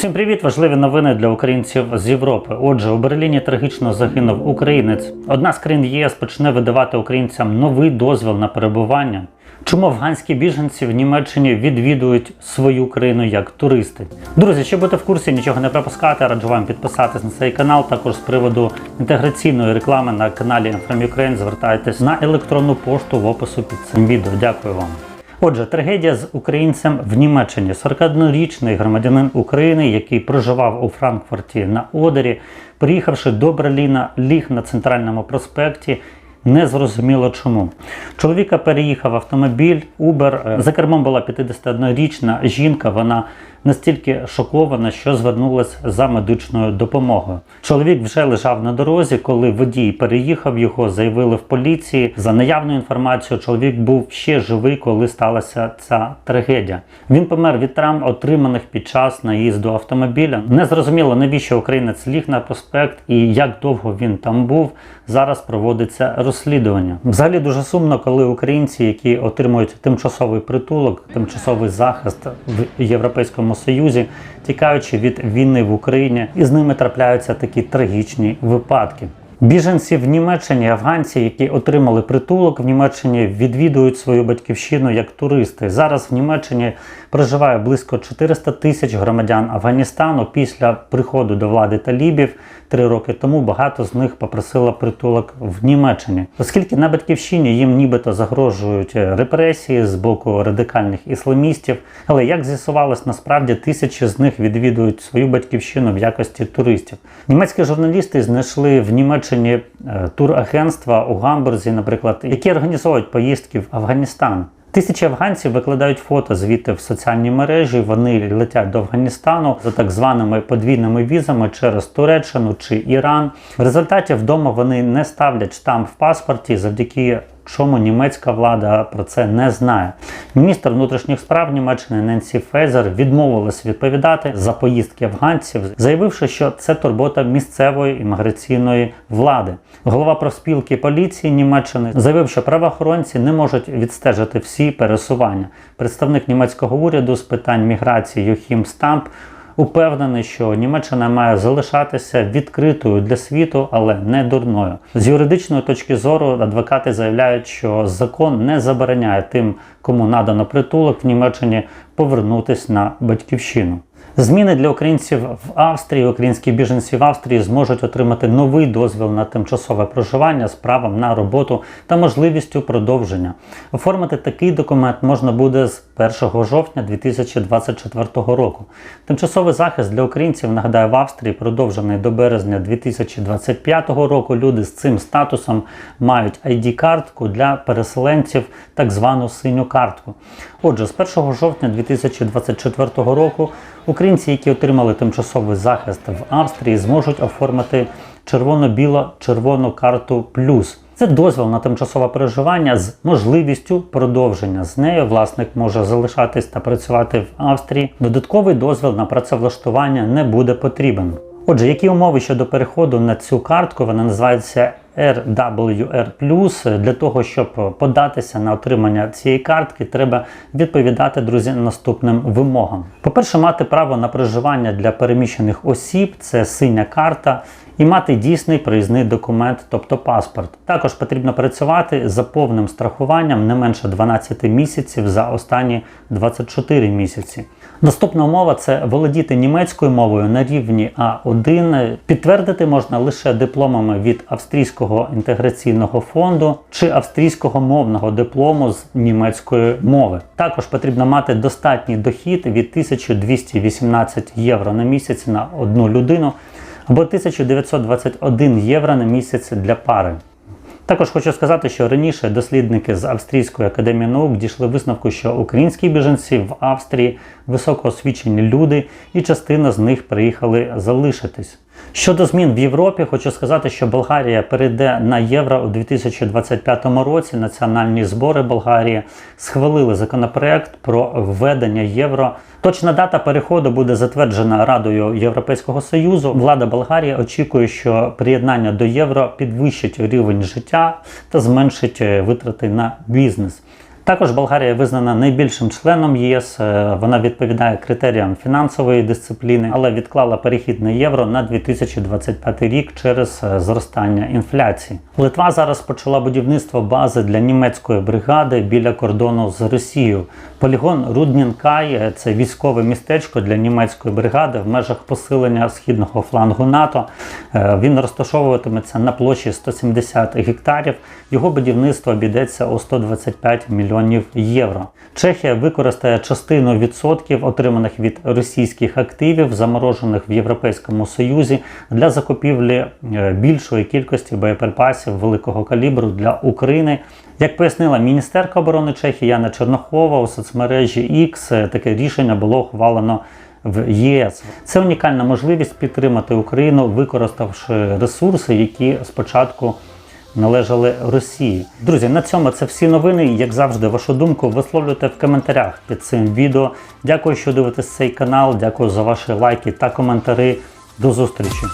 Всім привіт! Важливі новини для українців з Європи. Отже, у Берліні трагічно загинув українець. Одна з країн ЄС почне видавати українцям новий дозвіл на перебування. Чому афганські біженці в Німеччині відвідують свою країну як туристи? Друзі, щоб бути в курсі, нічого не пропускати, раджу вам підписатись на цей канал. Також з приводу інтеграційної реклами на каналі From Ukraine звертайтесь на електронну пошту в опису під цим відео. Дякую вам. Отже, трагедія з українцем в Німеччині. 41-річний громадянин України, який проживав у Франкфурті на Одері, приїхавши до Берліна, ліг на центральному проспекті. Незрозуміло чому. Чоловіка переїхав автомобіль Uber. Е, За кермом була 51-річна жінка. Вона настільки шокована, що звернулася за медичною допомогою. Чоловік вже лежав на дорозі, коли водій переїхав його, заявили в поліції. За наявною інформацією, чоловік був ще живий, коли сталася ця трагедія. Він помер від травм, отриманих під час наїзду автомобіля. Незрозуміло, навіщо українець ліг на проспект і як довго він там був. Зараз проводиться розслідування. Взагалі дуже сумно, коли українці, які отримують тимчасовий притулок, тимчасовий захист в Європейському Союзі, тікаючи від війни в Україні, і з ними трапляються такі трагічні випадки. Біженці в Німеччині, афганці, які отримали притулок в Німеччині, відвідують свою батьківщину як туристи. Зараз в Німеччині проживає близько 400 тисяч громадян Афганістану. Після приходу до влади талібів три роки тому багато з них попросило притулок в Німеччині, оскільки на батьківщині їм нібито загрожують репресії з боку радикальних ісламістів. Але як з'ясувалось, насправді тисячі з них відвідують свою батьківщину в якості туристів. Німецькі журналісти знайшли в Німеччині е, турагентства у Гамбурзі, наприклад, які організовують поїздки в Афганістан. Тисячі афганців викладають фото звідти в соціальні мережі. Вони летять до Афганістану за так званими подвійними візами через Туреччину чи Іран. В результаті вдома вони не ставлять штамп в паспорті, завдяки чому німецька влада про це не знає. Міністр внутрішніх справ Німеччини Ненсі Фейзер відмовилась відповідати за поїздки афганців, заявивши, що це турбота місцевої імміграційної влади. Голова профспілки поліції Німеччини заявив, що правоохоронці не можуть відстежити всі пересування. Представник німецького уряду з питань міграції Йохім Стамп упевнений, що Німеччина має залишатися відкритою для світу, але не дурною. З юридичної точки зору адвокати заявляють, що закон не забороняє тим, кому надано притулок в Німеччині, повернутися на батьківщину. Зміни для українців в Австрії, українські біженці в Австрії зможуть отримати новий дозвіл на тимчасове проживання з правом на роботу та можливістю продовження. Оформити такий документ можна буде з 1 жовтня 2024 року. Тимчасовий захист для українців, нагадаю, в Австрії продовжений до березня 2025 року. Люди з цим статусом мають ID-картку для переселенців, так звану синю картку. Отже, з 1 жовтня 2024 року українці, які отримали тимчасовий захист в Австрії, зможуть оформити червоно-біло-червону карту плюс. Це дозвіл на тимчасове переживання з можливістю продовження. З нею власник може залишатись та працювати в Австрії. Додатковий дозвіл на працевлаштування не буде потрібен. Отже, які умови щодо переходу на цю картку, вона називається RWR+. Для того, щоб податися на отримання цієї картки, треба відповідати, друзі, наступним вимогам. По-перше, мати право на проживання для переміщених осіб, це синя карта, і мати дійсний проїзний документ, тобто паспорт. Також потрібно працювати за повним страхуванням не менше 12 місяців за останні 24 місяці. Наступна умова це володіти німецькою мовою на рівні А1. Підтвердити можна лише дипломами від Австрійського інтеграційного фонду чи австрійського мовного диплому з німецької мови. Також потрібно мати достатній дохід від 1218 євро на місяць на одну людину або 1921 євро на місяць для пари. Також хочу сказати, що раніше дослідники з Австрійської академії наук дійшли висновку, що українські біженці в Австрії високоосвічені люди, і частина з них приїхали залишитись. Щодо змін в Європі, хочу сказати, що Болгарія перейде на євро у 2025 році. Національні збори Болгарії схвалили законопроект про введення євро. Точна дата переходу буде затверджена Радою Європейського Союзу. Влада Болгарії очікує, що приєднання до євро підвищить рівень життя та зменшить витрати на бізнес. Також Болгарія визнана найбільшим членом ЄС. Е, Вона відповідає критеріям фінансової дисципліни, але відклала перехід на євро на 2025 рік через е, зростання інфляції. Литва зараз почала будівництво бази для німецької бригади біля кордону з Росією. Полігон Руднінкай е, це військове містечко для німецької бригади в межах посилення східного флангу НАТО. Він розташовуватиметься на площі 170 гектарів. Його будівництво обійдеться у 125 мільйонів євро. Чехія використає частину відсотків, отриманих від російських активів, заморожених в Європейському Союзі, для закупівлі е, більшої кількості боєприпасів великого калібру для України. Як пояснила міністерка оборони Чехії Яна Чернохова у соцмережі X, е, таке рішення було ухвалено в ЄС. Це унікальна можливість підтримати Україну, використавши ресурси, які спочатку належали Росії. Друзі, на цьому це всі новини. Як завжди, вашу думку висловлюйте в коментарях під цим відео. Дякую, що дивитесь цей канал. Дякую за ваші лайки та коментарі. До зустрічі!